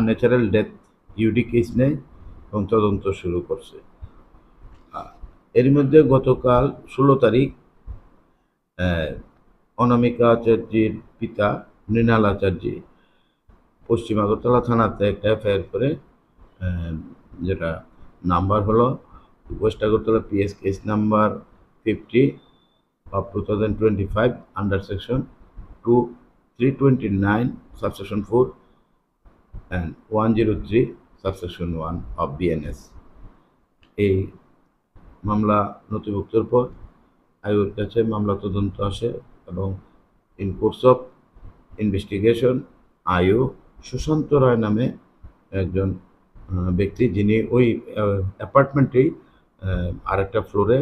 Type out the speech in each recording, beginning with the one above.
Unnatural death UD case নেয় এবং তদন্ত শুরু করছে। এর মধ্যে গতকাল ষোলো তারিখ অনামিকা আচার্যের পিতা মৃণাল আচার্য পশ্চিম আগরতলা থানাতে একটা এফআইআর করে যেটা নাম্বার হলো west Agartala PS case number fifty of 2025 under section 2 329 subsection 4 and 103 subsection 1 of BNS এই মামলা নথিভুক্তর পর আয়োগের কাছে মামলা তদন্ত আসে এবং ইন কোর্স অফ ইনভেস্টিগেশন আয়ু সুশান্ত রায় নামে একজন ব্যক্তি যিনি ওই অ্যাপার্টমেন্টেই আরেকটা ফ্লোরে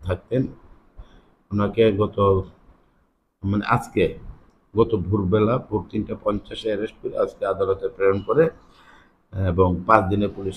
থাকতেন। ওনাকে গত মানে আজকে গত ভোরবেলা ভোর তিনটা পঞ্চাশে অ্যারেস্ট করে আজকে আদালতে প্রেরণ করে, এবং পাঁচ দিনে পুলিশ